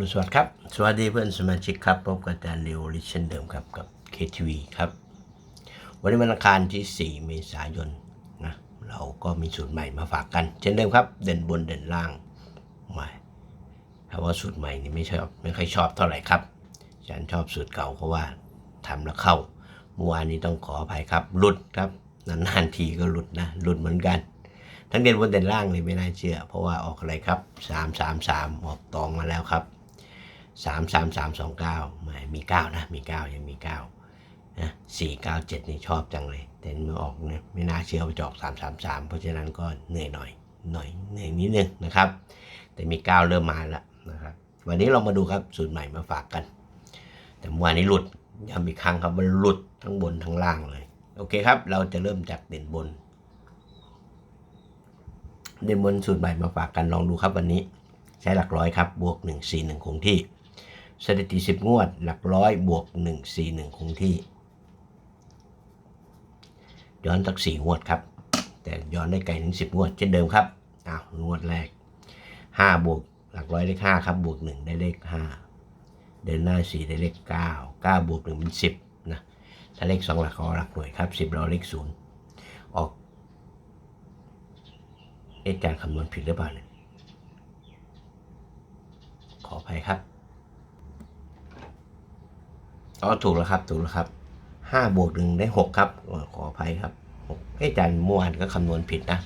รุณสวัสดิ์ครับ สวัสดีเพื่อนสมาชิกครับ พบกับอาจารย์เรียวลิเช่นเดิมครับ กับ KTV ครับ วันนี้วันอังคารที่ 4 เมษายนนะ เราก็มีสูตรใหม่มาฝากกัน เช่นเดิมครับ เด่นบนเด่นล่างใหม่ถ้าว่าสูตรใหม่นี่ไม่ชอบไม่ค่อยชอบเท่าไหร่ครับอาจารย์ชอบสูตรเก่าเพราะว่าทำแล้วเข้าเมื่อวานนี้ต้องขออภัยครับหลุดครับนานๆทีก็หลุดนะหลุดเหมือนกันทั้งเด่นบนเด่นล่างเลยไม่น่าเชื่อ เพราะว่าออกอะไรครับสามสามสามออกตองมาแล้วครับ สามสามสามสองเก้าไม่มีเก้านะ มีเก้ายังมีเก้านะสี่เก้าเจ็ดนี่ชอบจังเลย แต่ไม่ออกเนี่ยไม่น่าเชื่อว่าจะออกสามสามสามเพราะฉะนั้นก็เหนื่อยหน่อยหน่อยเหนื่อยนิดนึงนะครับ แต่มีเก้าเริ่มมาแล้วนะครับ วันนี้เรามาดูครับสูตรใหม่มาฝากกัน แต่เมื่อวานนี้หลุดย้ำอีกครั้งครับมันหลุดทั้งบนทั้งล่างเลย โอเคครับ เราจะเริ่มจากเด่นบน เดมอนสูตรใหม่มาฝากกันลองดูครับวันนี้ ใช้หลักร้อยครับ บวก1 4 1คงที่ สถิติ 10 งวด หลักร้อยบวก 1 4 1 คงที่ ย้อนสัก 4 งวดครับ แต่ย้อนได้ไกลถึง 10 งวด เช่นเดิมครับอ้าวงวดแรก 5 บวกหลักร้อยเลข5ครับบวก 1 ได้เลข 5 เดินหน้า 4 ได้เลข 9 9 บวก 1 เป็น 10 นะ ถ้าเลข 2 หลักก็หลักหน่วยครับ 10 เราเลข 0 ออกเอ๊ะอารคำนวณผิดหรือเปล่าเนี่ยขออภัยครับ อ๋อถูกแล้วครับ ถูกแล้วครับห้าบวกหนึ่งได้หกครับอขออภัยครับหกเอ๊ะอาจารย์เมื่อวานก็คำนวณผิดนะ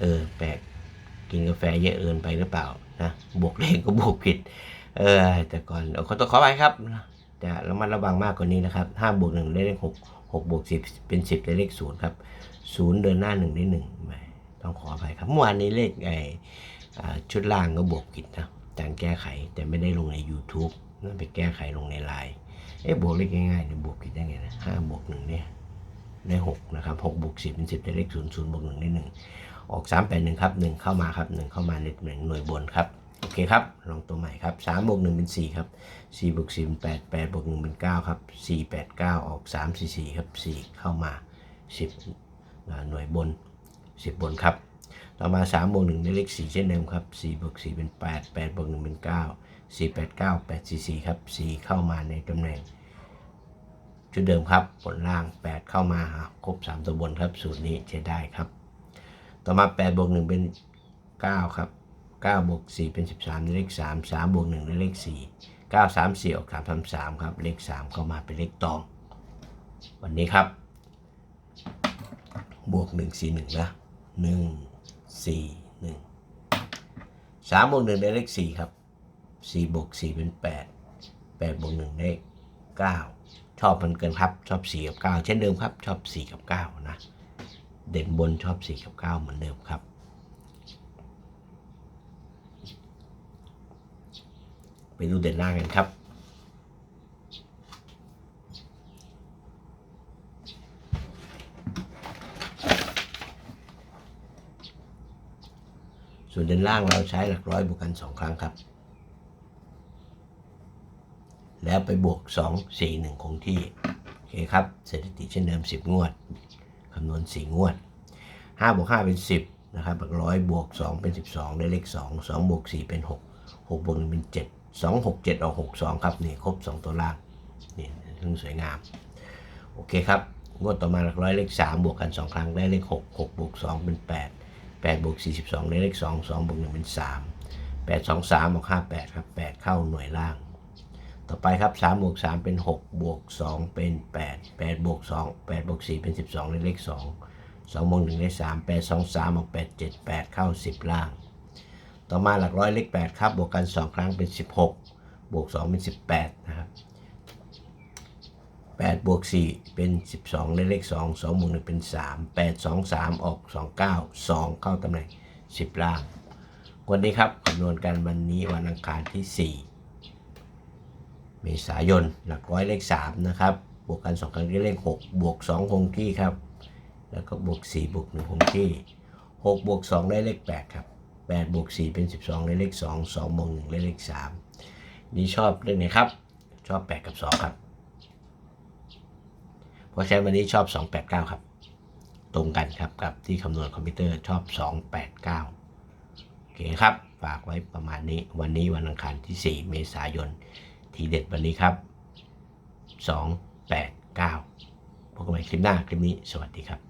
เออ แปลกกินกาแฟเยอะเกินไปหรือเปล่านะบวกเลขก็บวกผิด เออ แต่ก่อนเอาขอตัวขอไปครับ จะระมัดระวังมากกว่านี้นะครับห้าบวกหนึ่งได้เลขหกหกบวกสิบเป็นสิบได้เลขศูนย์ครับศูนย์เดินหน้าหนึ่งได้หนึ่งต้องขออภัยครับเมื่อวานนี้เลขไอ้อ่ชุดล่างก็บวกผิดนะจารย์แก้ไขแต่ไม่ได้ลงใน YouTube นั่นไปแก้ไขลงในไลน์ เอ๊ะบวกเลขง่ายๆเนี่ยบวกผิดได้ไงนะห้าบวกหนึ่งเนี่ยได้หกนะครับหกบวกสิบเป็นสิบได้เลขศูนย์ศูนย์บวกหนึ่งได้หนึ่งออกสามแปดหนึ่งครับหนึ่งเข้ามาครับหนึ่งเข้ามาในหนึ่งหน่วยบนครับโอเคครับ ลองตัวใหม่ครับสามบวกหนึ่งเป็นสี่ครับสี่บวกสี่เป็นแปดแปดบวกหนึ่งเป็นเก้าครับสี่แปดเก้าออกสามสี่สี่ครับสี่เข้ามาสิบหน่วยบนสิบบนครับ ต่อมา3บวก1ได้เลข4เช่นเดิมครับ4บวก4เป็น8 8บวก1เป็น9 4 8 9 8 4 4 ครับ 4 เข้ามาในตำแหน่ง ชุดเดิมครับผลล่าง 8 เข้ามาหาครบ 3 ตัวบนครับสูตรนี้ใช้ได้ครับ ต่อมา8บวก1เป็น 9 ครับ9บวก4เป็น 13ได้เลข 3 3บวก1ได้เลข 4 9 3 4ออก3 3 3ครับเลข 3 เข้ามาเป็นเลขตอง วันนี้ครับ บวก 1 4 1นะ1สี่หนึ่งสามบวกหนึ่งได้เลขสี่ครับ สี่บวกสี่เป็นแปดแปดบวกหนึ่งได้เก้าชอบมันเกินครับชอบสี่กับเก้าเช่นเดิมครับ ชอบสี่กับเก้านะ เด่นบนชอบสี่กับเก้าเหมือนเดิมครับไปดูเด่นล่างกันครับส่วนเด่นล่างเราใช้หลักร้อยบวกกันสองครั้งครับ แล้วไปบวก 2 4 1คงที่ โอเคครับสถิติเช่นเดิม 10 งวด คำนวณ 4 งวด 5 บวก 5 เป็น 10 นะครับหลักร้อยบวก 2 เป็น 12 ได้เลข 2 2 บวก 4 เป็น 6 6 บวก1เป็น 7 2 6 7 ออก 6 2 ครับ นี่ครบ 2 ตัวล่าง นี่ซึ่งสวยงาม โอเคครับ งวดต่อมาหลักร้อยเลข 3 บวกกัน 2 ครั้งได้เลข 6 6 บวก 2 เป็น 8 8 บวก 42 ได้เลข 2 2 บวก 1 เป็น 3 8 2 3 บวก 5 8 ครับ 8 เข้าหน่วยล่าง ต่อไปครับ3บวก3เป็น 6 บวก 2 เป็น 8 8 บวก 2 8 บวก 4 เป็น 12 ได้เลข 2 2บวก1ได้ 3 8 2 3ออก8 7 8 เข้า 10 ล่าง ต่อมาหลักร้อยเลข 8 ครับ บวกกัน 2 ครั้งเป็น 16 บวก 2 เป็น 18 นะครับ 8 บวก 4 เป็น 12 ได้เลข 2 2บวก1เป็น 3 8 2 3 ออก 2 9 2 เข้าตำแหน่ง 10 ล่าง วันนี้ครับคำนวณกันวันนี้วันอังคารที่ 4 เมษายนหลักร้อยเลข3นะครับบวกกัน 2 ครั้งได้เลข 6 บวก2คงที่ครับ แล้วก็บวก 4 บวก1คงที่ 6 บวก 2 ได้เลข 8 ครับ 8 บวก 4 เป็น 12 ได้เลข 2 2บวก1ได้เลข 3 นี่ชอบเลขไหนครับ ชอบ 8 กับ 2 ครับ เพราะฉะนั้นวันนี้ชอบ 289 ครับ ตรงกันครับกับที่คำนวณคอมพิวเตอร์ชอบ 289โอเคครับ ฝากไว้ประมาณนี้ วันนี้วันอังคารที่ 4 เมษายน ทีเด็ดวันนี้ครับ 2 8 9พบกันใหม่คลิปหน้าคลิปนี้สวัสดีครับ